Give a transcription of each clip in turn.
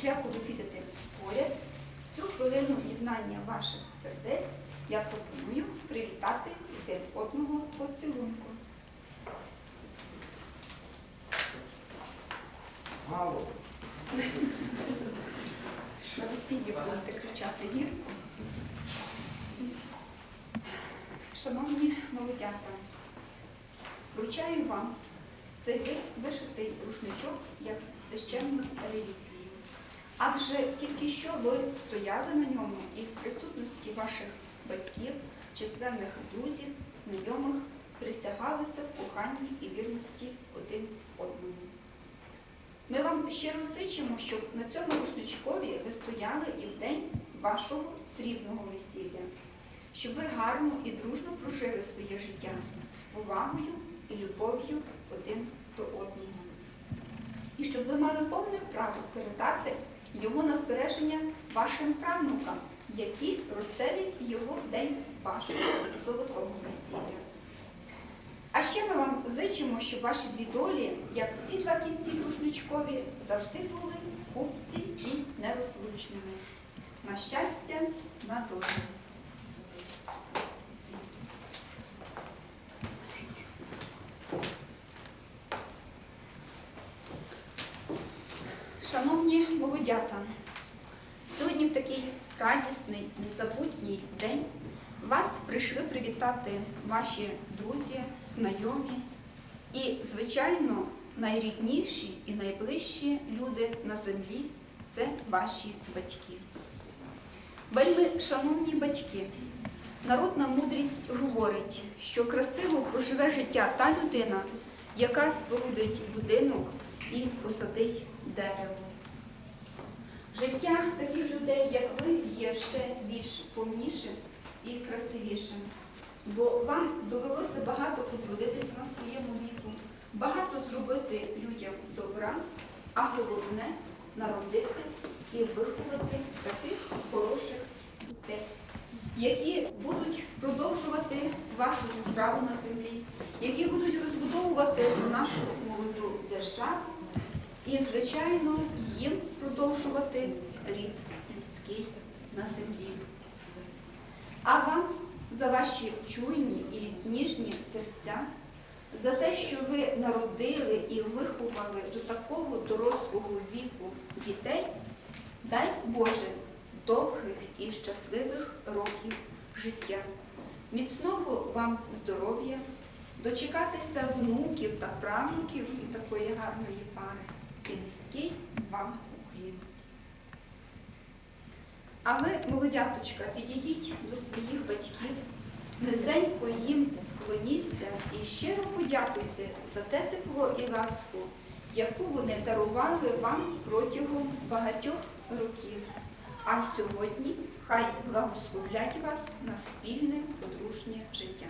шляху ви підете поряд, цю хвилину єднання ваших сердець я пропоную привітати один одного поцілунком. Мало. На весіллі будете кричати гірко. Шановні молодята, вручаю вам цей ви- вишитий рушничок як священну реліквію. Адже тільки що ви стояли на ньому і в присутності ваших батьків, численних друзів, знайомих присягалися в коханні і вірності один одному. Ми вам щиро зичимо, щоб на цьому рушничкові ви стояли і в день вашого срібного весілля, щоб ви гарно і дружно прожили своє життя з повагою і любов'ю один до одного. І щоб ви мали повне право передати його на збереження вашим правнукам, які розселять його в день вашого золотого весілля. А ще ми вам зичимо, щоб ваші дві долі, як ці два кінці рушничкові, завжди були в купці і нерозлучними. На щастя, на долю. Шановні молодята, сьогодні в такий радісний, незабутній день вас прийшли привітати ваші друзі, знайомі і, звичайно, найрідніші і найближчі люди на землі це ваші батьки. Вельми шановні батьки, народна мудрість говорить, що красиво проживе життя та людина, яка спорудить будинок і посадить дерево. Життя таких людей, як ви, є ще більш повнішим і красивішим. Бо вам довелося багато потрудитися на своєму віку, багато зробити людям добра, а головне народити і виховати таких хороших дітей, які будуть продовжувати вашу справу на землі, які будуть розбудовувати нашу молоду державу і, звичайно, їм продовжувати рід людський на землі. А вам за ваші чуйні і ніжні серця, за те, що ви народили і виховали до такого дорослого віку дітей, дай Боже довгих і щасливих років життя. Міцного вам здоров'я, дочекатися внуків та правнуків і такої гарної пари. І низький вам. А ви, молодяточка, підійдіть до своїх батьків, низенько їм вклоніться і щиро подякуйте за те тепло і ласку, яку вони дарували вам протягом багатьох років. А сьогодні хай благословлять вас на спільне подружнє життя.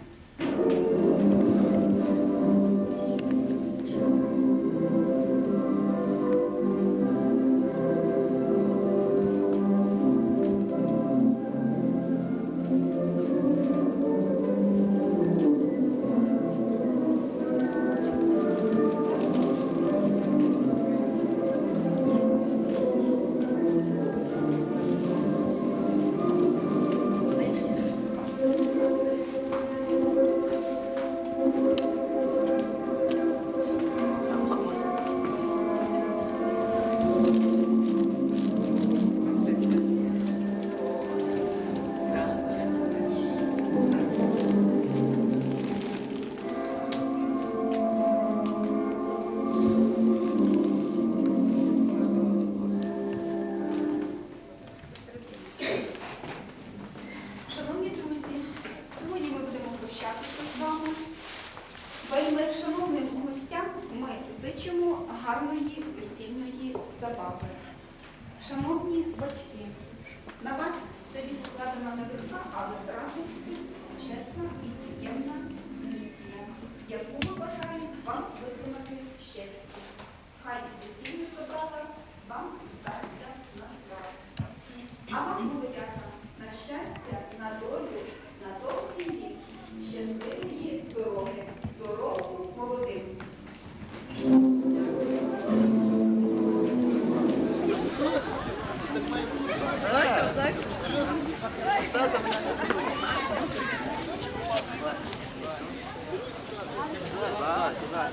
Да, да.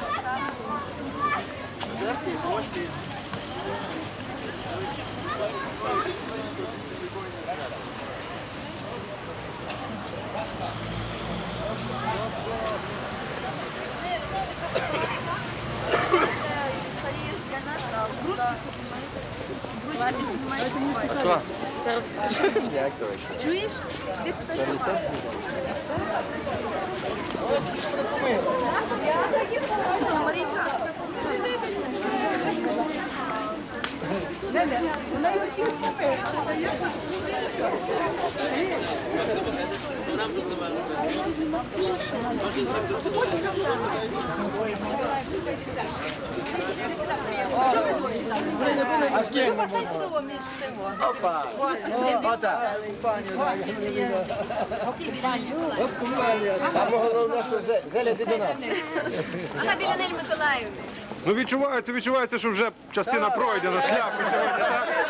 Верхние ножки. А что? Чуєш? Вона біля Нель Миколаївни. Ну відчувається, відчувається, що вже частина пройдена, шляпи сьогодні?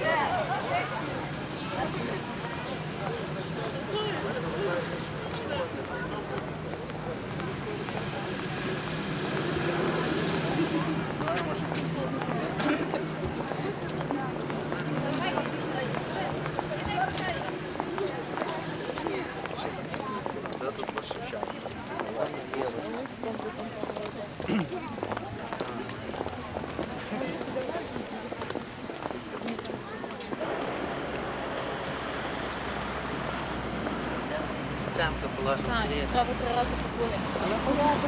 Yeah. Була. треба три рази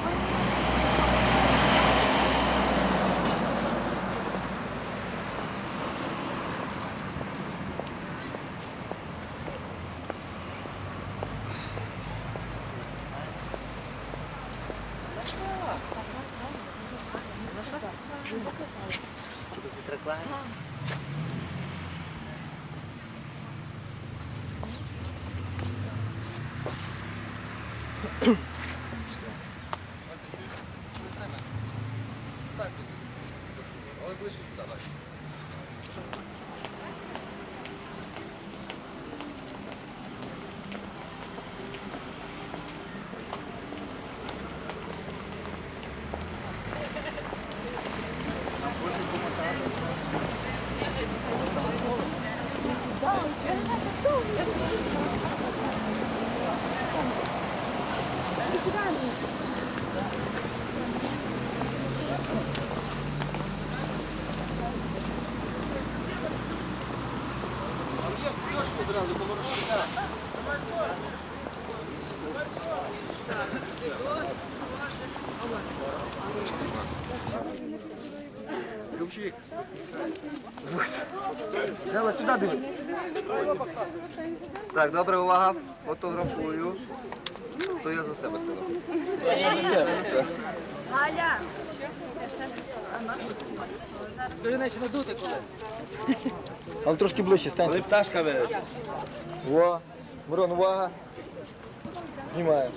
походити. Желя, сюди диви. Так, добре, увага. Фотографую. То я за себе сказав. Галя, Ви наче надути коли. Але трошки ближче станьте. Коли пташка веде. Во. Мирон, увага. Знімаю.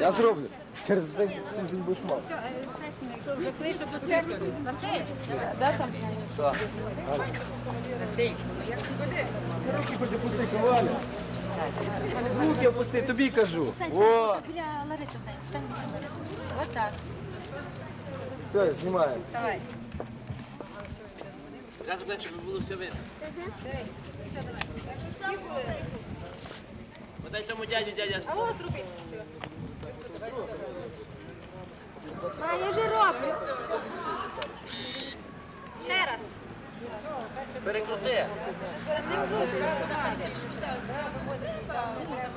Я зроблю. Через день ти будеш мав. Руки опусти, тобі кажу. О, біля Лариси стань. Стань біля Лариси. Ось так. все. Давай. Подай тому дядю, дядя. А от робіть. А я вже роблю. Ще раз. Перекрути.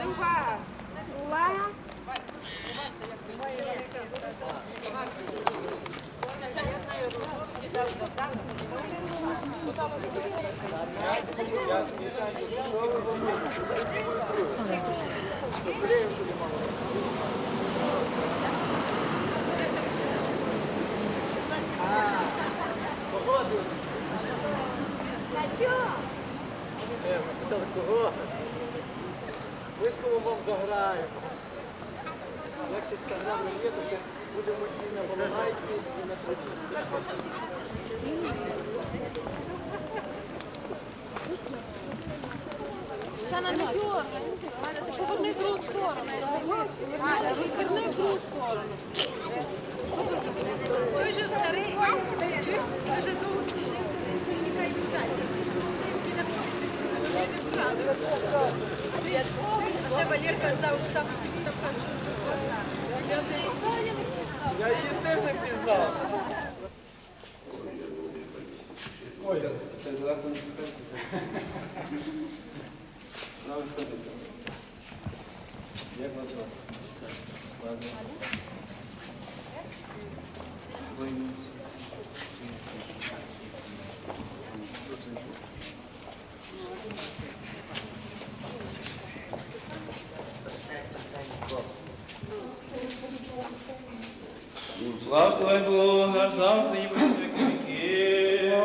Увага. Увага. Кого? Ми ж кому вам заграємо. Якщо стагнам не є, то будемо і на балагайці, і на труді. Та на не дьорна. Поверни в другу сторону. Маля, розверни в другу сторону. Той же старий. Чуєш? Той же другу. Нехай далі. А ще Валерка здав сам собі там каже, Я її теж не пізнав. Благослови Бог наш завжди і віки.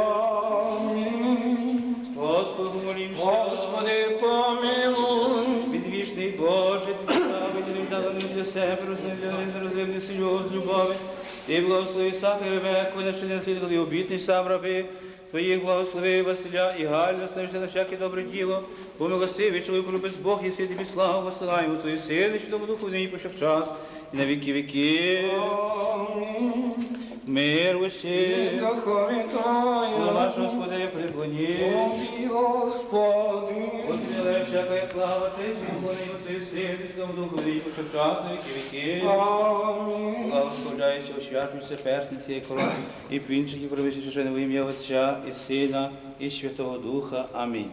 Господу молімся. Господи, помилуй. Відвічний Боже, славитель, вдалим для себе, розневляний, розливний сльоз, любові. Ти благослови Ісака і Ревеку, начини наслідували обітний сам раби. Твоїх благослови Василя і Галь, наставишся на всяке добре діло. Помилостивий чоловік, без Бог, єси тобі славу, посилаємо Твої сили, Святому Духу, нині повсякчас, і на віки віки. Мир усі. На ваш Господи, приклоні. Господи. Господи, всяка слава, і поклонення Твої сили, Святому Духу, повсякчас, на віки віки. Благословляючи, освячуйся персниці і крові, і пінчики провищі священне во ім'я Отця і Сина, і Святого Духа. Амінь.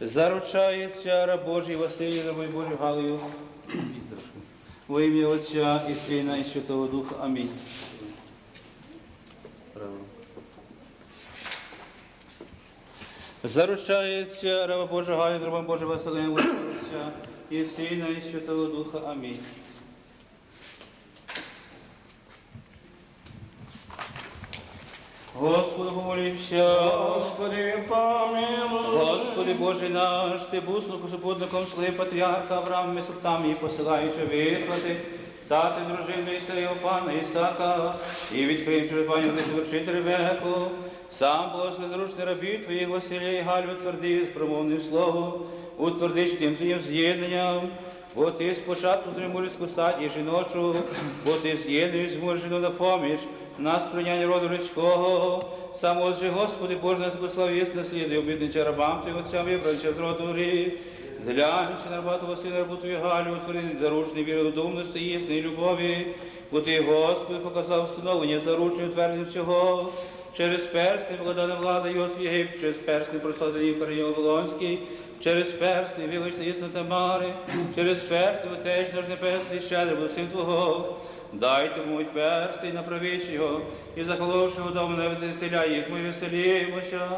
Заручається раб Божий Василій, рабою Божий Галою, во ім'я Отця і Сина, і Святого Духа. Амінь. Заручається раба Божа Гайна, рабом Божий Василем, во Отця і Сина, і Святого Духа. Амінь. Помолімся. Господи, помилуй. Господи Боже наш, Ти був супутником слив патріарха Авраама Месоптамії, посилаючи вислати, стати дружиною Ісею пана Ісака, і відкрив пані вершити Ревеку. Сам благослови зручний рабів Твоїх Василія і утверди з промовним словом, утвердиш тим своїм з'єднанням. Бо ти спочатку зриму людську стать і жіночу, бо ти з'єднуєш змужену на поміч, нас прийняння роду людського. Сам отже, Господи, Боже, нас благословість наслідує, обіднича рабам Ти, отцям вибранця з роду рі. Зглянься на раба сина, рабу Твою Галю, утвори заручний віру додумності, єсної любові, бо Ти, Господи, показав встановлення заручення утвердження всього. Через персни владана влада Йосиф Єгипт, через персни прославлені Коренів Волонський, через персни вилучна єсна Тамари, через персни отеч наш небесний, щедрий син Твого. Дайте муть персти на правіч його, і заколовши дому невителя їх, ми веселіємося.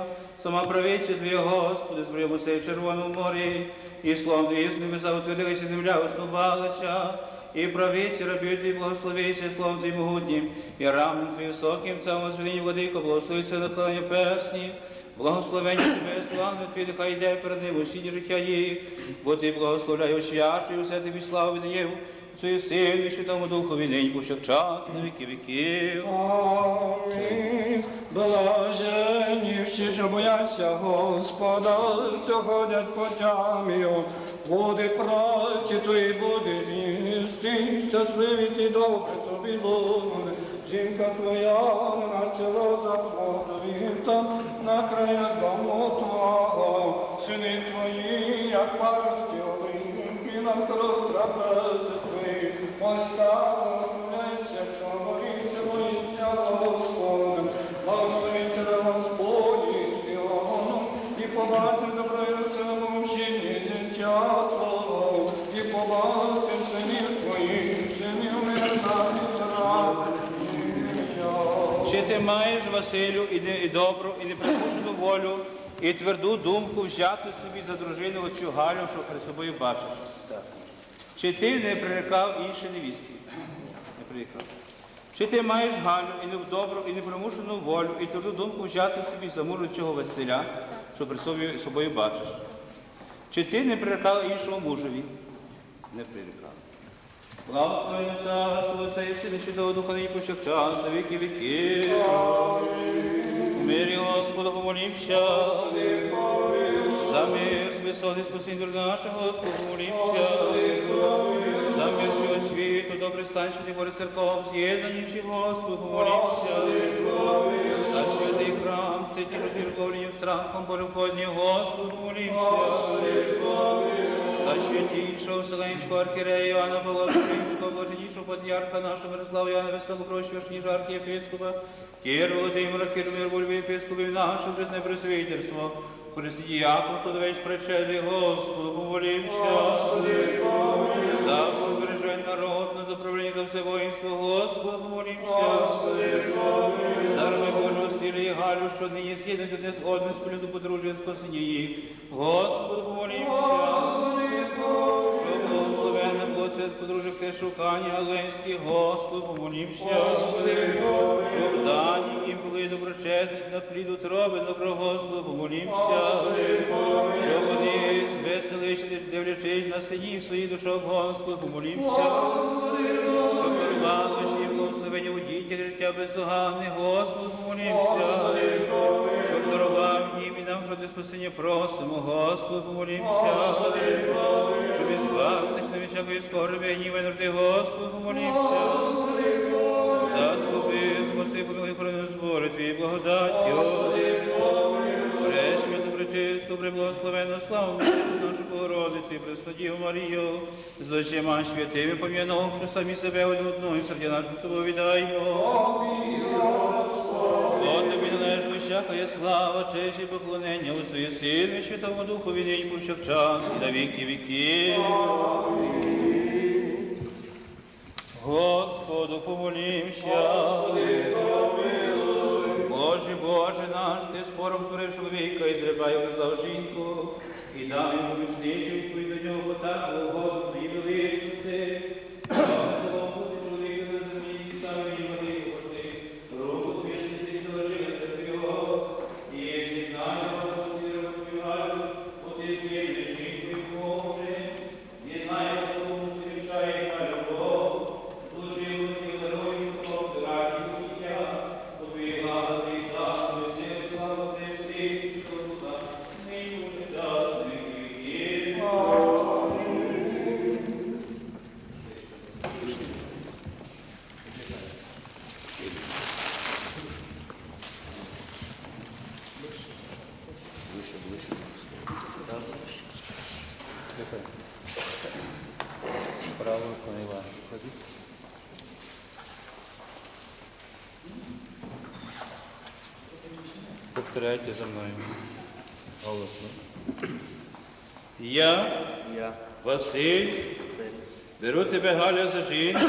Сама правиця Твоя, Господи, зброємо це в Червоному морі, і словом Твоїм небеса утвердилися, земля основалася. І правиці рабів Твій благословиться словом Твій могутнім, і рамом Твій високим, цьому звині владико, благословиться наклонення песні, благословення Тебе, славне Твій, нехай йде перед ним усі життя їх, бо Ти благословляй освячуй, усе Тобі славу віддаєв, Твою силу, і Святому Духові, нині повсякчас, на віки віків. Блажені всі, що бояться Господа, що ходять путям його. Буде праці твої, будеш їсти, щасливі ті добре тобі буде. Жінка твоя, наче роза плодовіта, на краях дому твого. Сини твої, як парості і на кров трапези твої. Ось так ти маєш, Василю, і, не- і добру, і непримушену волю, і тверду думку взяти собі за дружину оцю Галю, що перед собою бачиш? Чи ти не прирекав інші невістки? Не прирекав. Чи ти маєш Галю і не добру, і непримушену волю, і тверду думку взяти собі за мужу цього Василя, що перед собою, собою бачиш? Чи ти не прирекала іншому мужеві? Не прирекала. Благословення царство Отця і Сина Святого Духа нині повсякчас, на віки віки. Мирі Господа помолімся. За мир, висоти спасіння нашого Господа помолімся. За мир всього світу, добре стань, що ти бори церков, з'єднані всі Господу помолімся. За святий храм, це ті розірковлені страхом Божим Господу помолімся. За святійшого Вселенського архірея Івана Павла Римського, блаженнішого патріарха нашого Мирослава Івана Веселого Прощвашні жарки єпископа, Кір Володимира, Кірмир, Вольви єпископів нашого жизне пресвітерство, Христі діяконство, до весь причелі Господу, помолімся. За побережень народ, на заправлення за все воїнство, Господу, помолімся. За раби Божого Василія і Галю, що нині з'єднують одне з подружжя спасіння їх. Господу, помолімся. Подружок те шукання Галенських, Господу, помолімся. Щоб дані їм були доброчесні на плід утроби, добро Господу, помолімся. Щоб вони звеселиші, дивлячись на синів своїх душок, Господу, помолімся. Щоб дарували їм благословення у дітях життя бездоганне, Господу, помолімся. Нам, ти спасіння просимо, Господу, помолімся. Щоб ізбавитись на від всякої скорби, ніви нужди, Господу, помолімся. Заслуги, спаси, помилуй, хорони збори Твої благодаттю. Пречми, доброчисту, преблагословенну славу, нашу Богородицю і Престодію Марію, з очима святими пом'янувши самі себе один одного, і сердя наш з тобою віддаймо. От всяка є слава, честь і поклонення у Твоє Сину, і Святому Духові нині повсякчас, і на віки віків. Господу помолімся. Боже, Боже наш, ти спором створив чоловіка і зрибає призвав жінку, і дав йому міцничу відповідь до нього так, Господи, Повторяйте за мною. Голосно. Я, Я, Василь, Василь, беру тебе, Галя, за жінку.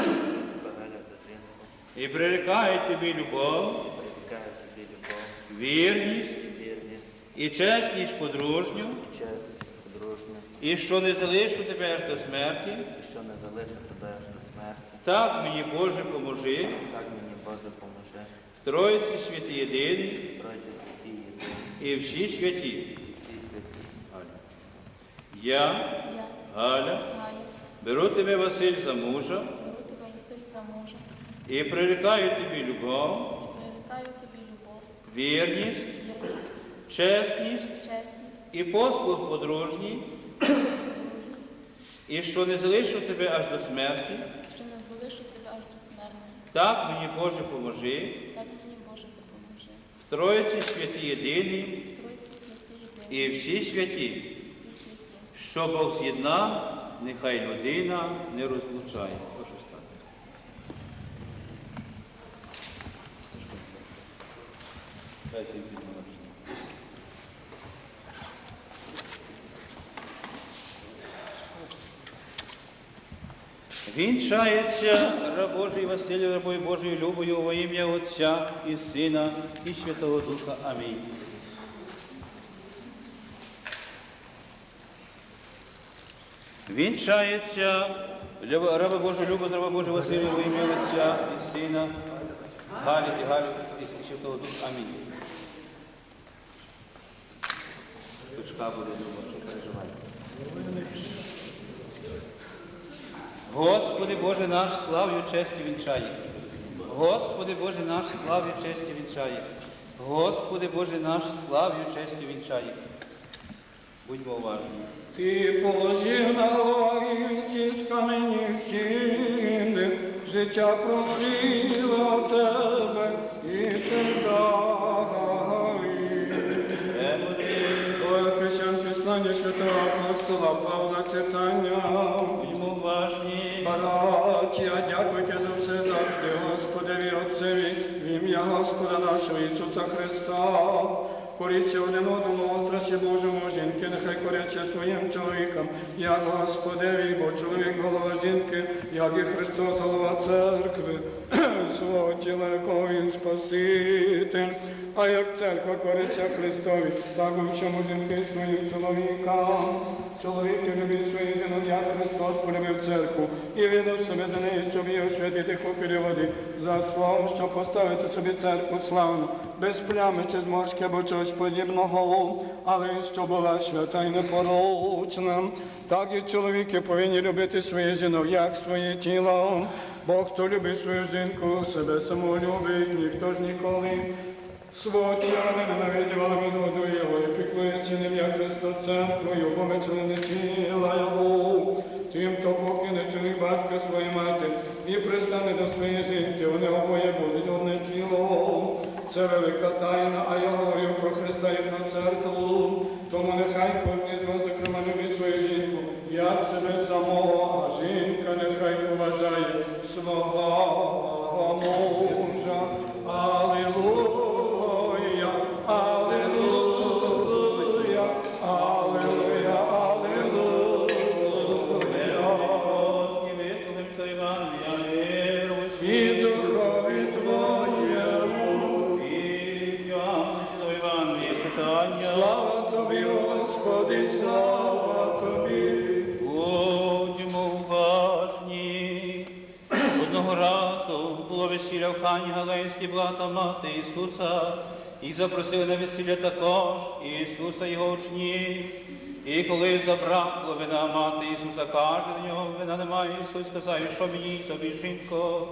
Багаля за жінку, і прирікаю тобі любов, прирікаю тобі любов, вірність. Вірність, і чесність подружню, честь, подружню, і що не залишу тебе аж до смерті. і що не залишу тебе аж до смерті. Так мені, Боже, поможи, Так мені Боже поможе, в Тройці святі єдиний. Єдині, і всі святі. Я, Галя, беру тебе, Василь, за мужа і прирікаю тобі любов, вірність, чесність і послуг подружній, і що не залишу тебе аж до смерті. Так мені, Боже, поможи, допоможи. святі єдині, і всі святі. Що Бог з'єднав, нехай людина не розлучає. Вінчається раб Божий Василь, рабою Божою любою во ім'я Отця і Сина і Святого Духа. Амінь. Вінчається раба Божа, Люба, раба Божа Василія, во ім'я Отця і Сина, Галі і Галі і Святого Духа. Амінь. Дочка буде думати, що переживає. Господи Боже наш, слав'ю честю вінчає. Господи Боже наш, слав'ю честю вінчає. Господи Боже наш, слав'ю честю вінчає. Будьмо уважні. Ти положив на голові ці з каменів чини, життя просила в тебе і ти дали. Твоє хрещен пізнання святого апостола Павла читання. Братія, дякуйте за все завжди, Господеві Отцеві, в ім'я Господа нашого Ісуса Христа. Коріться один одному, страші Божому, жінки, нехай коряться своїм чоловікам, як Господеві, бо чоловік голова жінки, як і Христос голова церкви, свого тіла, якого Він Спаситель. А як церква кориться Христові, так у чому жінки своїм чоловікам. Чоловіки любить свої жінок, Христос полюбив церкву і видав себе за неї, щоб її освятити купілі води, за словом, щоб поставити собі церкву славну, без плями чи зморшки або чогось подібного, але й щоб була свята і непорочна. Так і чоловіки повинні любити своїх жінок, як своє тіло. Бо хто любить свою жінку, себе самого любить, ніхто ж ніколи. Свого тіла не ненавидівала він годує його, і піклується ним, як Христос церквою, помечене не тіла його. Тим, хто поки не чує батька своєї мати і пристане до своєї жінки, вони обоє будуть одне тіло. Це велика тайна, Ісуса, і запросили на весілля також Ісуса його учнів. І коли забракло вина мати Ісуса, каже до нього, вина немає. Ісус сказав, що мені тобі, жінко,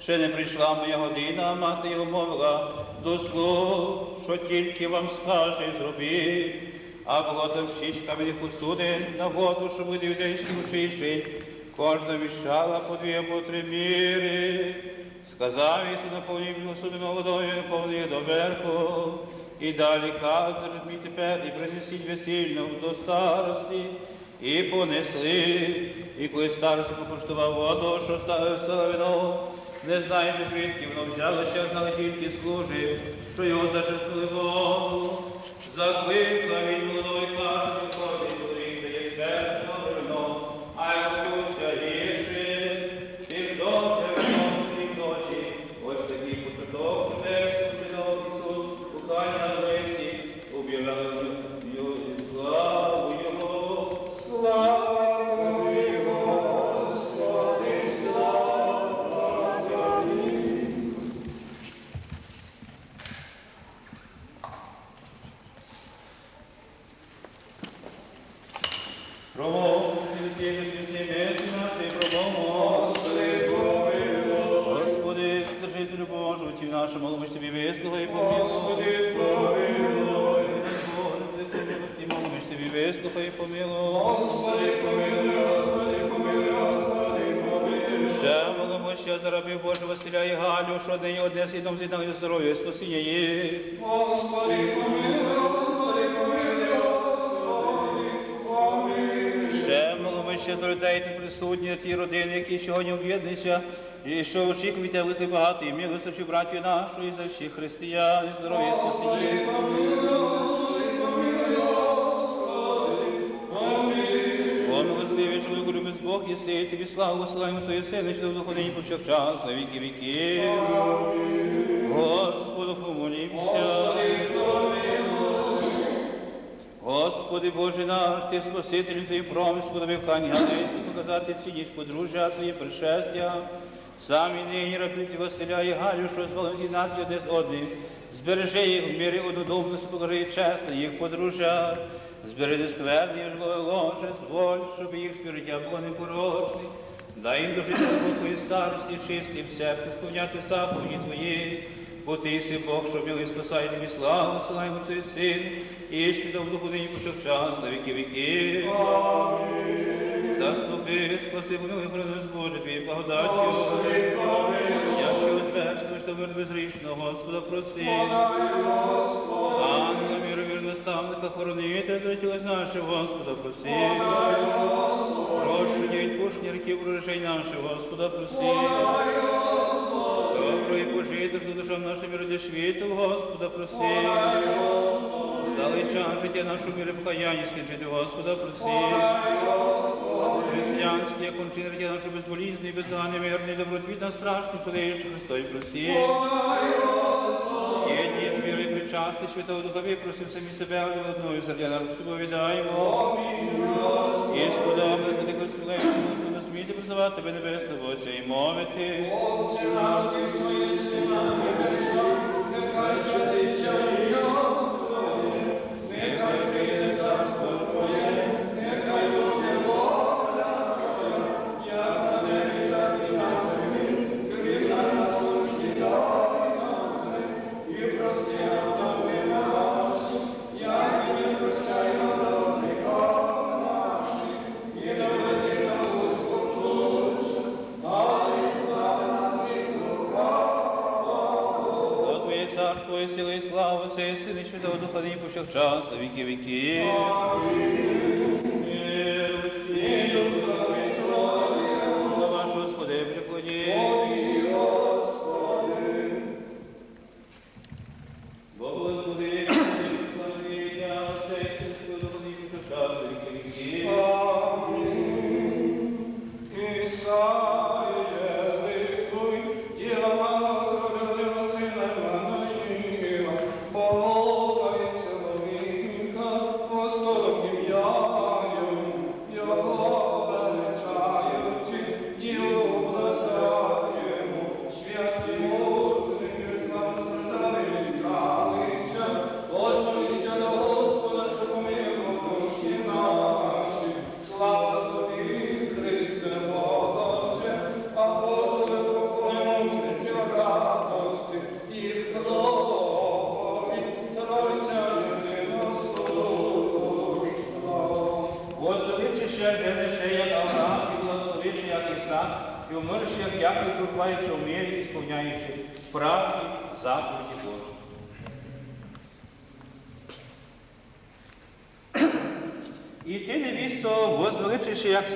ще не прийшла моя година, мати його мовила до слуг, що тільки вам скаже, зробіть. А було там шість кам'яних посудин на воду, що буде юдейських очищень. Кожна віщала по дві або три міри. Сказав Ісус, наповнив посудину водою, наповнив до верху. І далі каже, мій тепер, і принесіть весільну до старості. І понесли. І коли староста покуштував воду, що ста- стало вино, не знаючи, звідки воно взялося, знали тільки служив, що його зачерпнули воду. Закликав він молодої каже, Василя і Галю, що одне одне слідом з'єднали здоров'я і спасіння Господи, помилуй, молимося за людей тут присутні, ті родини, які сьогодні об'єднуються, і що очікують великий багатий милостивчу братію нашу і за всіх християн, і здоров'я і спасіння. їх. О, милостивий чоловіку, любить Бог, єси, тобі славу висилаємо Твої сини, що в духовнині повсякчас, на віки віків. Господу Господи Боже наш, Ти Спаситель, Твій промис, подобив хані Галицьку, показати цінність подружжя Твоє пришестя. Самі нині рабиці Василя і Галю, що зволив з'єднати одне з одним. Збережи їх в мірі однодумності, покажи чесно їх подружжя. Збери скверні, ж ложе, зволь, щоб їх співжиття було непорочне. Дай їм дожити і старості, чисті в серці, сповняти заповіді Твої. Бо Ти си Бог, що милий спасає тобі славу, Отцю і Син, і свідом духу нині повсякчас на віки віки. Заступи, спаси, помилуй, принес Боже, Твій благодаттю. Якщо звершуєш, то мир безрічно, Господа проси. Ангела міру вір наставника, хоронителя, третілось наше, Господа проси. Прощення, відпущення ріків прорішень наше, Господа проси. Добро і пожиток душам нашим і ради світу, Господа проси. Сталий час життя нашу міри покаяння скінчити, Господа проси. Християнське кончини життя нашу безболізний, бездоганний, мирний, добротвітна, страшний, судиш, Христой прості. Єдні з міри причасти, Святого Духа випросив самі себе, одною сердя нашу віддаємо. І сподобно з тих Господи, смійте призивати тебе небесне Отче і мовити. Отче наш, ти, що єси на небесах, нехай святиться і Сина, і Святого Духа, нині повсякчас, на віки віки.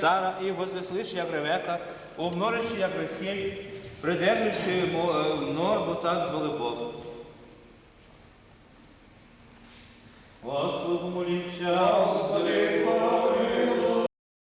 Сара, і возвеслиш, як Ревека, умножиши, як Рахіль, придержиши норбу, так звали Бог.